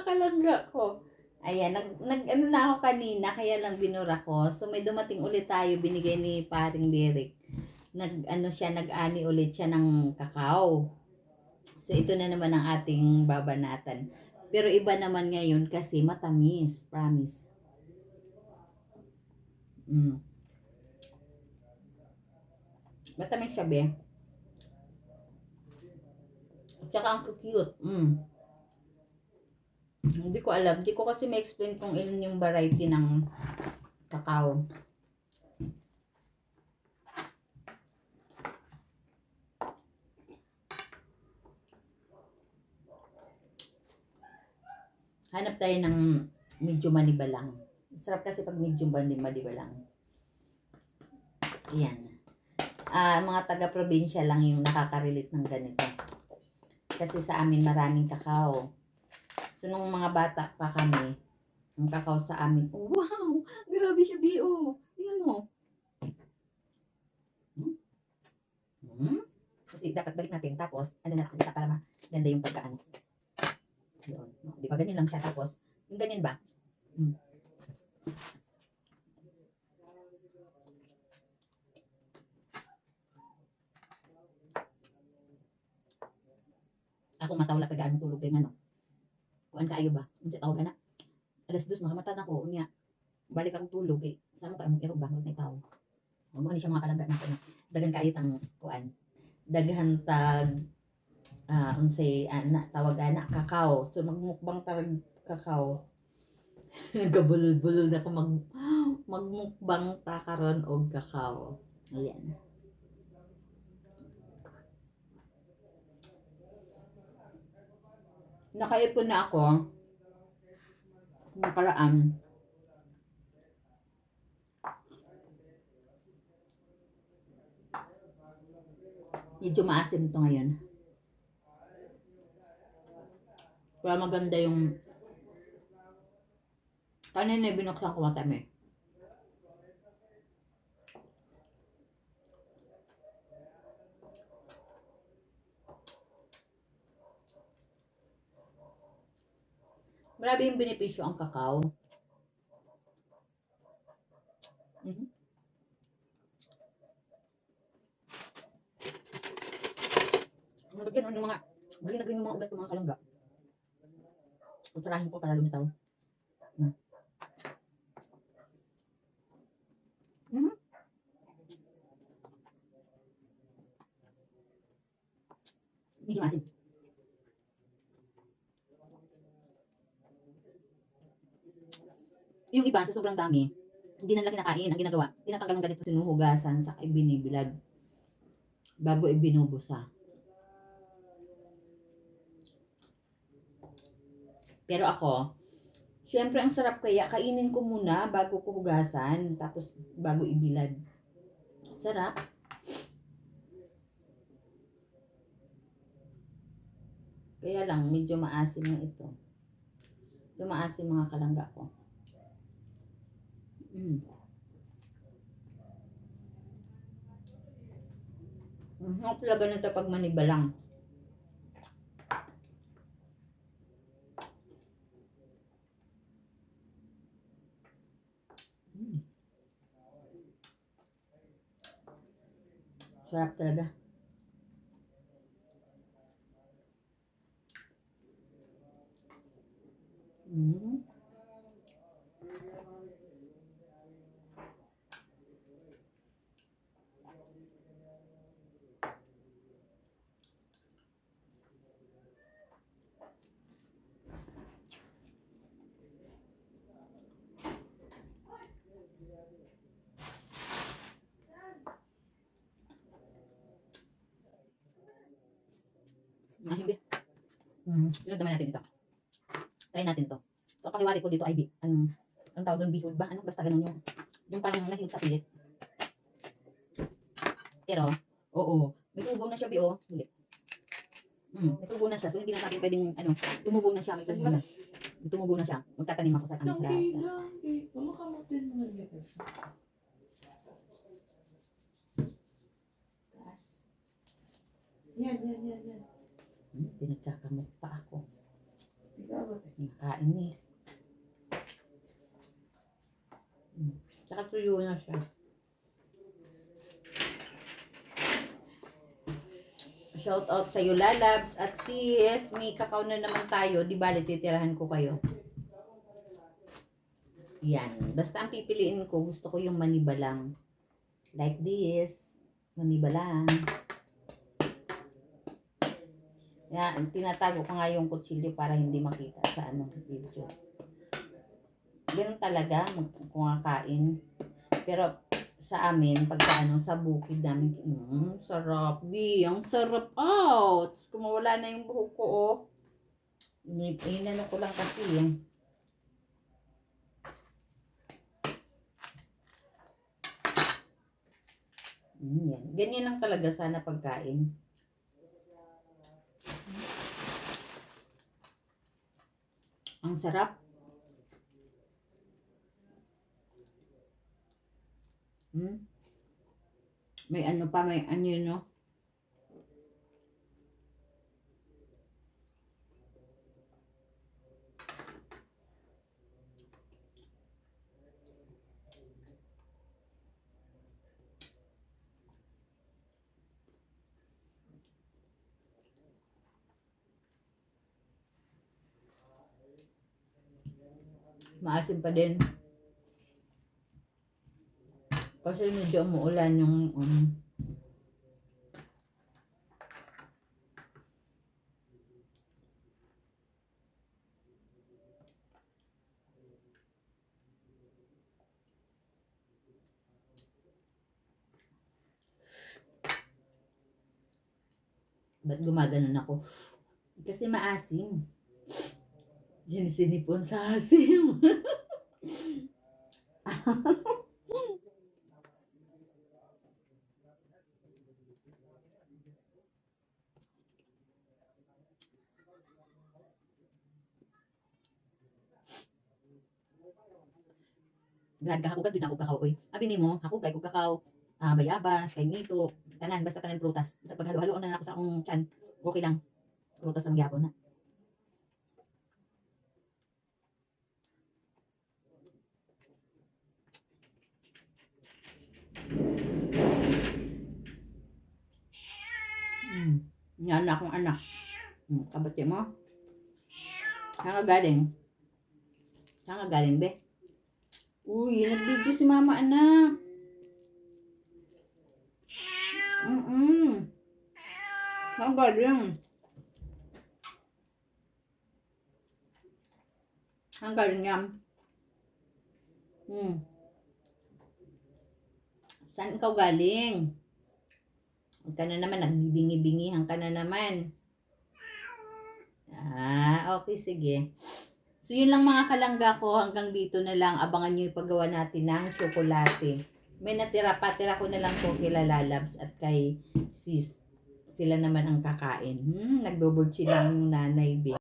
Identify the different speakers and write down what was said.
Speaker 1: mga kalangga ko. Ayan, nag, nag ano na ako kanina, kaya lang binura ko. So may dumating ulit tayo, binigay ni paring Derek. Nag ano siya, nag-ani ulit siya ng kakao. So ito na naman ang ating babanatan. Pero iba naman ngayon kasi matamis, promise. Mm. Matamis siya, be. At saka ang cute. Mm. Hindi ko alam. Hindi ko kasi ma-explain kung ilan yung variety ng kakao. Hanap tayo ng medyo manibalang. Sarap kasi pag medyo mani- manibalang. Yan. Ah, mga taga-probinsya lang yung nakaka-relate ng ganito. Kasi sa amin maraming kakao. So, nung mga bata pa kami, ang kakao sa amin, oh, wow! Grabe siya, B.O. Tingnan mo. Hmm? Hmm? Kasi dapat balik natin. Tapos, ano natin salita para maganda yung pagkaano. Yun. No? Di ba ganyan lang siya. Tapos, yung ganyan ba? Hmm. Ako matawala pag ano tulog din ano. Kuan kaayo ba? Unsa tawag ana? Alas dos makamata na ko unya. Balik akong tulog eh. Sama ka among iro ba na tawo. Mo ni siya mga kalangga na ko. Dagan kaayo tang kuan. Daghan tag ah unsay ana tawag ana kakao. So magmukbang tarag kakao. Nagabulol-bulol na ko mag magmukbang ta karon og kakao. Ayan. Nakaipon na ako. Nakaraan. Medyo maasim to ngayon. Kaya maganda yung kanina binuksan ko matami. Marami yung benepisyo ang kakao. Mhm. Mga ganun yung mga, galing na ganun mga ugat ng mga kalangga. Utarahin ko para lumitaw. Hmm. Mhm. Medyo asim. Yung iba, sa sobrang dami, hindi na nila kinakain. Ang ginagawa, tinatanggal ng ganito sinuhugasan sa ibinibilad bago ibinubusa. Pero ako, syempre ang sarap kaya kainin ko muna bago ko hugasan, tapos bago ibilad. Sarap. Kaya lang, medyo maasim na ito. Medyo maasim mga kalangga ko. Mm. Mm, Ako talaga nito pag maniba lang. Mm. Sarap talaga. Mm. Ah, hindi. Mm, sunod naman natin ito. Try natin to. So, pakiwari ko dito ay bi- ang ang tawag doon bihod ba? Ano? Basta ganun yung yung parang nahilig sa pilit. Pero, oo, may tubo na siya, bi, oh. Huli. Mm, may tubo na siya. So, hindi na natin pwedeng, ano, tumubo na siya. May tubo na. May tumubo na siya. Magtatanim ako sa ano sa.
Speaker 2: Mamakamutin mo. Taas. Yan, yan, yan, yan.
Speaker 1: Hmm, pinagkakamot pa ako.
Speaker 2: Dapat eh.
Speaker 1: Kain eh. Mm. Tsaka tuyo na siya. Shout out sa iyo, Lalabs. At sis, may kakao na naman tayo. Di ba, titirahan ko kayo. Yan. Basta ang pipiliin ko, gusto ko yung maniba lang. Like this. Maniba lang. Yan, tinatago ko nga yung kutsilyo para hindi makita sa ano, video. Ganun talaga, kumakain. Pero sa amin, pagka ano, sa bukid namin, mm, sarap, bi, ang sarap out. Kung mawala na yung buhok ko, oh. Inano ko lang kasi, eh. Mm, yan. Ganyan lang talaga sana pagkain. Ang sarap. Hmm? May ano pa, may ano no? Maasim pa din. Kasi medyo umuulan yung um, Ba't gumaganon ako? Kasi maasim. Yan sinipon sa asim. Grabe ka, hakugad din ako kakao. Oy. Abi ni mo, hakugay ko kakao. Ah, bayabas, kay nito, tanan, basta tanan prutas. Basta paghalo-halo na ako sa akong chan. Okay lang. Prutas ang gyapon na. Hmm. Yan na akong anak. Hmm, kabati mo. Saan ka galing? Saan ka galing, be? Uy, nag-video si mama, anak. Mm-mm. Saan ka galing? Saan galing yan? Hmm. Saan ikaw galing? Huwag ka na naman, nagbibingi-bingihan ka na naman. Ah, okay, sige. So, yun lang mga kalangga ko. Hanggang dito na lang. Abangan nyo yung paggawa natin ng tsokolate. May natira pa. Tira ko na lang to kila Lalabs at kay sis. Sila naman ang kakain. Hmm, nag-double chin lang nanay, be.